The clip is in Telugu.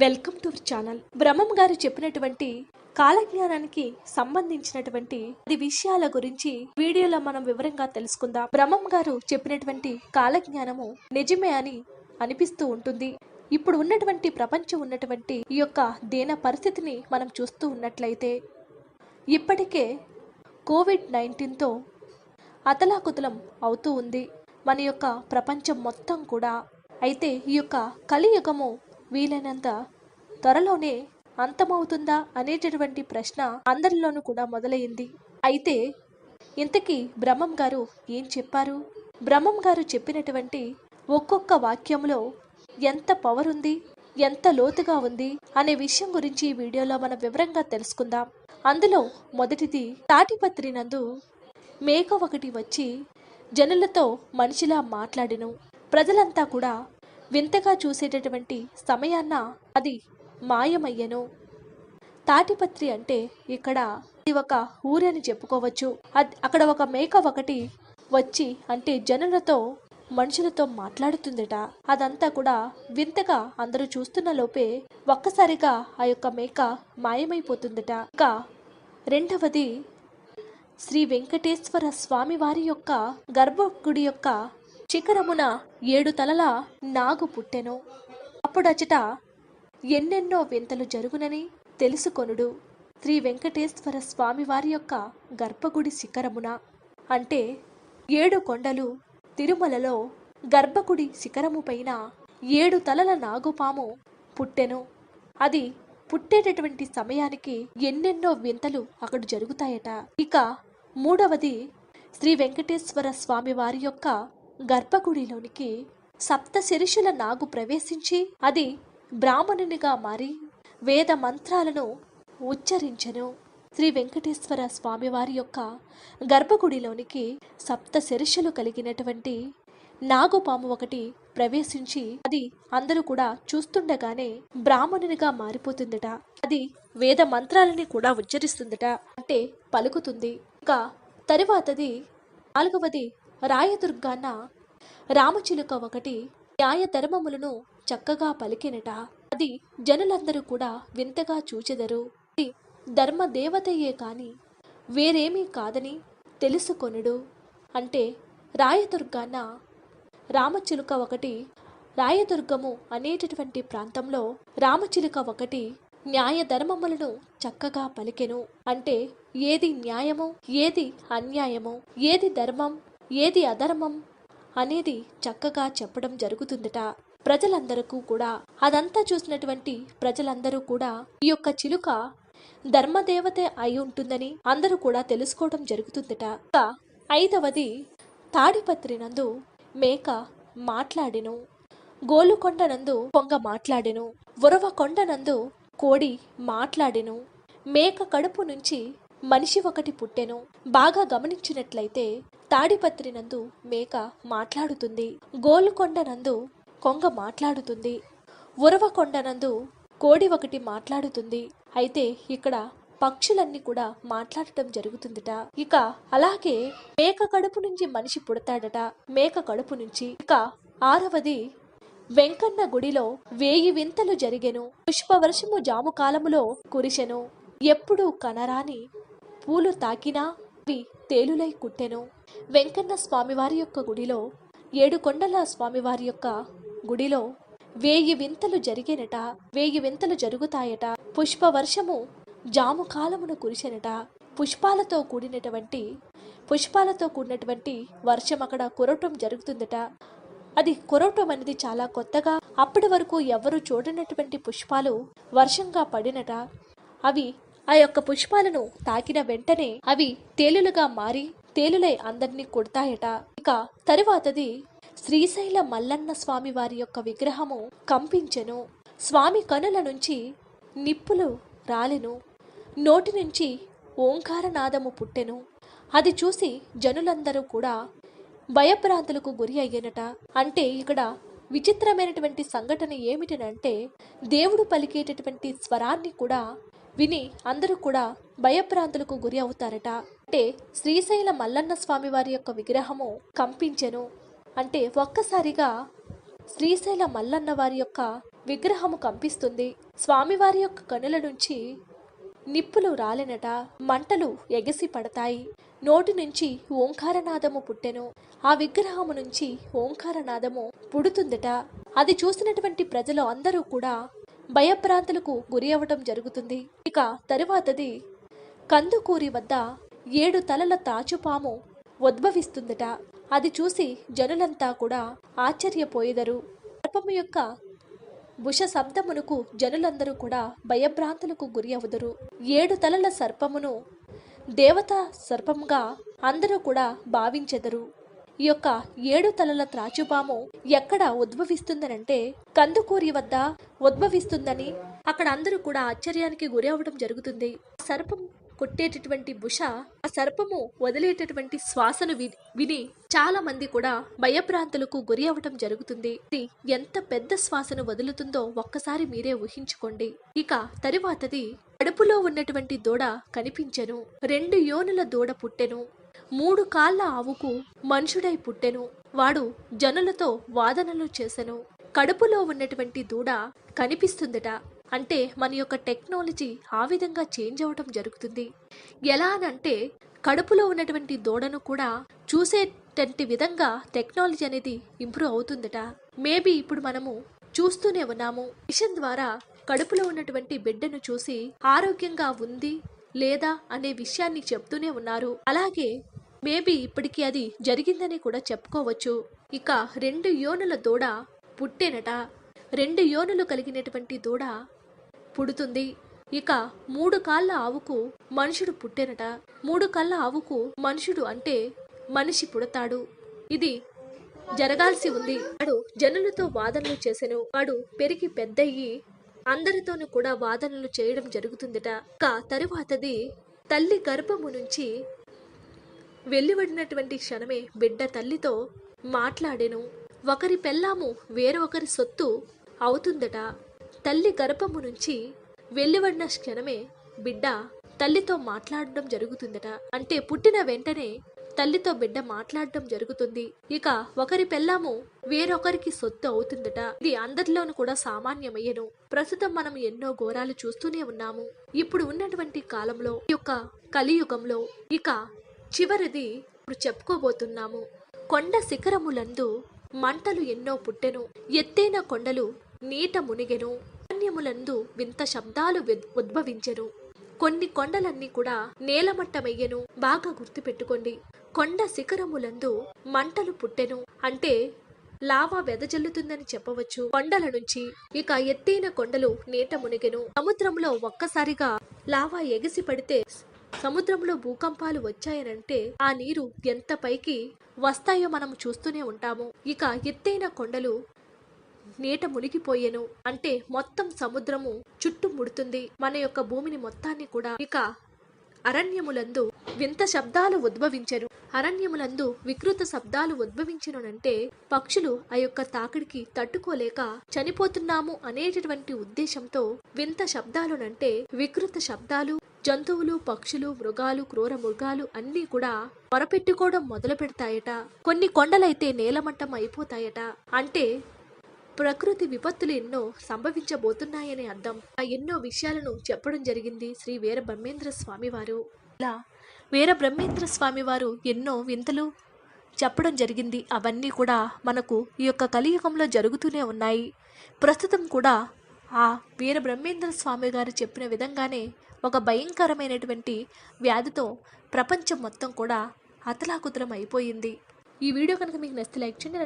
Welcome to channel. బ్రహ్మం గారు చెప్పినటువంటి కాలజ్ఞానానికి సంబంధించినటువంటి అది విషయాల గురించి వీడియోలో మనం వివరంగా తెలుసుకుందాం. బ్రహ్మం గారు చెప్పినటువంటి కాలజ్ఞానము నిజమే అని అనిపిస్తూ ఉంటుంది. ఇప్పుడు ఉన్నటువంటి ప్రపంచం ఉన్నటువంటి ఈ యొక్క దీన పరిస్థితిని మనం చూస్తూ ఉన్నట్లయితే ఇప్పటికే కోవిడ్ నైన్టీన్తో అతలాకుతలం అవుతూ ఉంది. మన యొక్క ప్రపంచం మొత్తం కూడా. అయితే ఈ యొక్క కలియుగము వీలైనంత త్వరలోనే అంతమవుతుందా అనేటటువంటి ప్రశ్న అందరిలోనూ కూడా మొదలైంది అయితే ఇంతకీ బ్రహ్మం గారు ఏం చెప్పారు? బ్రహ్మం గారు చెప్పినటువంటి ఒక్కొక్క వాక్యంలో ఎంత పవర్ ఉంది? ఎంత లోతుగా ఉంది? అనే విషయం గురించి ఈ వీడియోలో మనం వివరంగా తెలుసుకుందాం. అందులో మొదటిది తాటిపత్రి నందు మేక ఒకటి వచ్చి జనులతో మనిషిలా మాట్లాడిను. ప్రజలంతా కూడా వింతగా చూసేటటువంటి సమయాన్న అది మాయమయ్యను. తాటిపత్రి అంటే ఇక్కడ ఇది ఒక ఊరి అని చెప్పుకోవచ్చు. అక్కడ ఒక మేక ఒకటి వచ్చి అంటే జనులతో మనుషులతో మాట్లాడుతుందట. అదంతా కూడా వింతగా అందరూ చూస్తున్న లోపే ఒక్కసారిగా ఆ యొక్క మేక మాయమైపోతుందట. ఇక రెండవది శ్రీ వెంకటేశ్వర స్వామి వారి యొక్క గర్భగుడి యొక్క శిఖరమున ఏడు తలల నాగు పుట్టెను. అప్పుడచట ఎన్నెన్నో వింతలు జరుగునని తెలుసుకొనుడు. శ్రీ వెంకటేశ్వర స్వామి వారి యొక్క గర్భగుడి శిఖరమున. అంటే ఏడు కొండలు తిరుమలలో గర్భగుడి శిఖరము పైన ఏడు తలల నాగుపాము పుట్టెను. అది పుట్టేటటువంటి సమయానికి ఎన్నెన్నో వింతలు అక్కడ జరుగుతాయట. ఇక మూడవది శ్రీ వెంకటేశ్వర స్వామి వారి యొక్క గర్భగుడిలోనికి సప్త శిరుషుల నాగు ప్రవేశించి అది బ్రాహ్మణునిగా మారి వేద మంత్రాలను ఉచ్చరించెను. శ్రీ వెంకటేశ్వర స్వామి వారి యొక్క గర్భగుడిలోనికి సప్త శిరుషులు కలిగినటువంటి నాగుపాము ఒకటి ప్రవేశించి అది అందరూ కూడా చూస్తుండగానే బ్రాహ్మణునిగా మారిపోతుందట. అది వేద మంత్రాలని కూడా ఉచ్చరిస్తుందట. అంటే పలుకుతుంది. ఇక తరువాతది నాలుగవది రాయదుర్గాన రామచిలుక ఒకటి న్యాయధర్మములను చక్కగా పలికినట. అది జనులందరూ కూడా వింతగా చూచెదరు. ఇది ధర్మ దేవతయే కాని వేరేమీ కాదని తెలుసుకొనుడు. అంటే రాయదుర్గాన రామచిలుక ఒకటి రాయదుర్గము అనేటటువంటి ప్రాంతంలో రామచిలుక ఒకటి న్యాయ ధర్మములను చక్కగా పలికెను. అంటే ఏది న్యాయము ఏది అన్యాయము ఏది ధర్మం ఏది అధర్మం అనేది చక్కగా చెప్పడం జరుగుతుందట. ప్రజలందరికీ కూడా అదంతా చూసినటువంటి ప్రజలందరూ కూడా ఈ యొక్క చిలుక ధర్మదేవతే అయి ఉంటుందని అందరూ కూడా తెలుసుకోవడం జరుగుతుందట. ఐదవది తాడిపత్రి నందు మేక మాట్లాడెను. గోలుకొండ నందు పొంగ మాట్లాడెను. ఉరవకొండ నందు కోడి మాట్లాడెను. మేక కడుపు నుంచి మనిషి ఒకటి పుట్టెను. బాగా గమనించినట్లయితే తాడిపత్రి నందు మేక మాట్లాడుతుంది. గోలుకొండ నందు కొంగ మాట్లాడుతుంది. ఉరవకొండ నందు కోడి ఒకటి మాట్లాడుతుంది. అయితే ఇక్కడ పక్షులన్నీ కూడా మాట్లాడటం జరుగుతుందట. ఇక అలాగే మేక కడుపు నుంచి మనిషి పుడతాడట. మేక కడుపు నుంచి ఇక ఆరవది వెంకన్న గుడిలో వేయి వింతలు జరిగెను. పుష్పవర్షము జాము కాలములో కురిసెను. ఎప్పుడు కనరాని పూలు తాకినా అవి తేలులై కుట్టెను. వెంకన్న స్వామివారి యొక్క గుడిలో ఏడు కొండల స్వామివారి యొక్క గుడిలో వేయి వింతలు జరిగినట వేయి వింతలు జరుగుతాయట. పుష్పవర్షము జాము కాలమును కురిసినట. పుష్పాలతో కూడినటువంటి పుష్పాలతో కూడినటువంటి వర్షం అక్కడ కురవటం జరుగుతుందట. అది కురవటం అనేది చాలా కొత్తగా అప్పటి వరకు ఎవరు చూడనటువంటి పుష్పాలు వర్షంగా పడినట. అవి ఆ యొక్క పుష్పాలను తాకిన వెంటనే అవి తేలులుగా మారి తేలులై అందరినీ కొడతాయట. ఇక తరువాతది శ్రీశైల మల్లన్న స్వామి వారి యొక్క విగ్రహము కంపించెను. స్వామి కనుల నుంచి నిప్పులు రాలెను. నోటి నుంచి ఓంకారనాదము పుట్టెను. అది చూసి జనులందరూ కూడా భయభ్రాంతులకు గురి అయ్యేనట. అంటే ఇక్కడ విచిత్రమైనటువంటి సంఘటన ఏమిటనంటే దేవుడు పలికేటటువంటి స్వరాన్ని కూడా విని అందరూ కూడా భయభ్రాంతులకు గురి అవుతారట. అంటే శ్రీశైల మల్లన్న స్వామి వారి యొక్క విగ్రహము కంపించెను. అంటే ఒక్కసారిగా శ్రీశైల మల్లన్న వారి యొక్క విగ్రహము కంపిస్తుంది. స్వామివారి యొక్క కనుల నుంచి నిప్పులు రాలినట. మంటలు ఎగసి పడతాయి. నోటి నుంచి ఓంకారనాదము పుట్టెను. ఆ విగ్రహము నుంచి ఓంకారనాదము పుడుతుందట. అది చూసినటువంటి ప్రజలు అందరూ కూడా భయభ్రాంతులకు గురి అవ్వటం జరుగుతుంది. ఇక తరువాతది కందుకూరి వద్ద ఏడు తలల తాచుపాము ఉద్భవిస్తుందట. అది చూసి జనులంతా కూడా ఆశ్చర్యపోయేదరు. సర్పము యొక్క భుష శబ్దమునకు జనులందరూ కూడా భయభ్రాంతులకు గురి అవుదరు ఏడు తలల సర్పమును దేవత సర్పముగా అందరూ కూడా భావించెదరు. ఈ యొక్క ఏడు తలల త్రాచుపాము ఎక్కడ ఉద్భవిస్తుందనంటే కందుకూరి వద్ద ఉద్భవిస్తుందని అక్కడ అందరూ కూడా ఆశ్చర్యానికి గురి అవ్వడం జరుగుతుంది సర్పం కొట్టేటటువంటి బుష ఆ సర్పము వదిలేటటువంటి శ్వాసను విని చాలా మంది కూడా భయభ్రాంతులకు గురి అవ్వటం జరుగుతుంది. ఇది ఎంత పెద్ద శ్వాసను వదులుతుందో ఒక్కసారి మీరే ఊహించుకోండి. ఇక తరువాతది కడుపులో ఉన్నటువంటి దూడ కనిపించెను. రెండు యోనుల దూడ పుట్టెను. మూడు కాళ్ళ ఆవుకు మనుషుడై పుట్టెను. వాడు జనులతో వాదనలు చేసెను. కడుపులో ఉన్నటువంటి దూడ కనిపిస్తుందట. అంటే మన యొక్క టెక్నాలజీ ఆ విధంగా చేంజ్ అవ్వటం జరుగుతుంది. ఎలా అనంటే కడుపులో ఉన్నటువంటి దూడను కూడా చూసేటంటి విధంగా టెక్నాలజీ అనేది ఇంప్రూవ్ అవుతుందట. మేబీ ఇప్పుడు మనము చూస్తూనే ఉన్నాము. మిషన్ ద్వారా కడుపులో ఉన్నటువంటి బిడ్డను చూసి ఆరోగ్యంగా ఉంది లేదా అనే విషయాన్ని చెప్తూనే ఉన్నారు. అలాగే మేబీ ఇప్పటికీ అది జరిగిందని కూడా చెప్పుకోవచ్చు. ఇక రెండు యోనుల దూడ పుట్టేనట. రెండు యోనులు కలిగినటువంటి దూడ పుడుతుంది. ఇక మూడు కాళ్ళ ఆవుకు మనుషుడు పుట్టెనట. మూడు కళ్ళ ఆవుకు మనుషుడు అంటే మనిషి పుడతాడు. ఇది జరగాల్సి ఉంది. వాడు జనులతో వాదనలు చేసెను. వాడు పెరిగి పెద్దయ్యి అందరితోనూ కూడా వాదనలు చేయడం జరుగుతుందిట. ఇక తరువాతది తల్లి గర్భము నుంచి వెళ్ళివడినటువంటి క్షణమే బిడ్డ తల్లితో మాట్లాడెను. ఒకరి పెళ్ళాము వేరొకరి సొత్తు అవుతుందట. తల్లి గర్భము నుంచి వెళ్ళివడిన క్షణమే బిడ్డ తల్లితో మాట్లాడడం జరుగుతుందట. అంటే పుట్టిన వెంటనే తల్లితో బిడ్డ మాట్లాడడం జరుగుతుంది. ఇక ఒకరి పెళ్ళాము వేరొకరికి సొత్తు అవుతుందట. ఇది అందరిలోనూ కూడా సామాన్యమయ్యను. ప్రస్తుతం మనం ఎన్నో ఘోరాలు చూస్తూనే ఉన్నాము. ఇప్పుడు ఉన్నటువంటి కాలంలో ఈ యొక్క కలియుగంలో ఇక చివరిది ఇప్పుడు చెప్పుకోబోతున్నాము. కొండ శిఖరములందు మంటలు ఎన్నో పుట్టెను. ఎత్తైన కొండలు నీట మునిగెను. అన్యములందు వింత శబ్దాలు ఉద్భవించెను. కొన్ని కొండలన్నీ కూడా నేలమట్టమయ్యెను. బాగా గుర్తుపెట్టుకోండి. కొండ శిఖరములందు మంటలు పుట్టెను. అంటే లావా వెదజల్లుతుందని చెప్పవచ్చు. కొండల నుంచి ఇక ఎత్తైన కొండలు నీట మునిగెను. సముద్రంలో ఒక్కసారిగా లావా ఎగిసి పడితే సముద్రంలో భూకంపాలు వచ్చాయనంటే ఆ నీరు ఎంత పైకి వస్తాయో మనం చూస్తూనే ఉంటాము. ఇక ఎత్తైన కొండలు నీట మునిగిపోయెను. అంటే మొత్తం సముద్రము చుట్టుముడుతుంది మన యొక్క భూమిని మొత్తాన్ని కూడా ఇక అరణ్యములందు వింత శబ్దాలు ఉద్భవించెను. అరణ్యములందు వికృత శబ్దాలు ఉద్భవించెనునంటే పక్షులు ఆ యొక్క తాకిడికి తట్టుకోలేక చనిపోతున్నాము అనేటటువంటి ఉద్దేశంతో వింత శబ్దాలునంటే వికృత శబ్దాలు జంతువులు పక్షులు మృగాలు క్రూర మృగాలు అన్నీ కూడా మొరపెట్టుకోవడం మొదలు పెడతాయట కొన్ని కొండలైతే నేలమట్టం అయిపోతాయట. అంటే ప్రకృతి విపత్తులు ఎన్నో సంభవించబోతున్నాయని అర్థం. ఆ ఎన్నో విషయాలను చెప్పడం జరిగింది శ్రీ వీర బ్రహ్మేంద్ర స్వామి వారు ఇలా వీర బ్రహ్మేంద్ర స్వామి వారు ఎన్నో వింతలు చెప్పడం జరిగింది. అవన్నీ కూడా మనకు ఈ యొక్క కలియుగంలో జరుగుతూనే ఉన్నాయి. ప్రస్తుతం కూడా ఆ వీర బ్రహ్మేంద్ర స్వామి గారు చెప్పిన విధంగానే ఒక భయంకరమైనటువంటి వ్యాధితో ప్రపంచం మొత్తం కూడా అతలాకుతలం అయిపోయింది. ఈ వీడియో కనుక మీకు నచ్చితే లైక్ చేయండి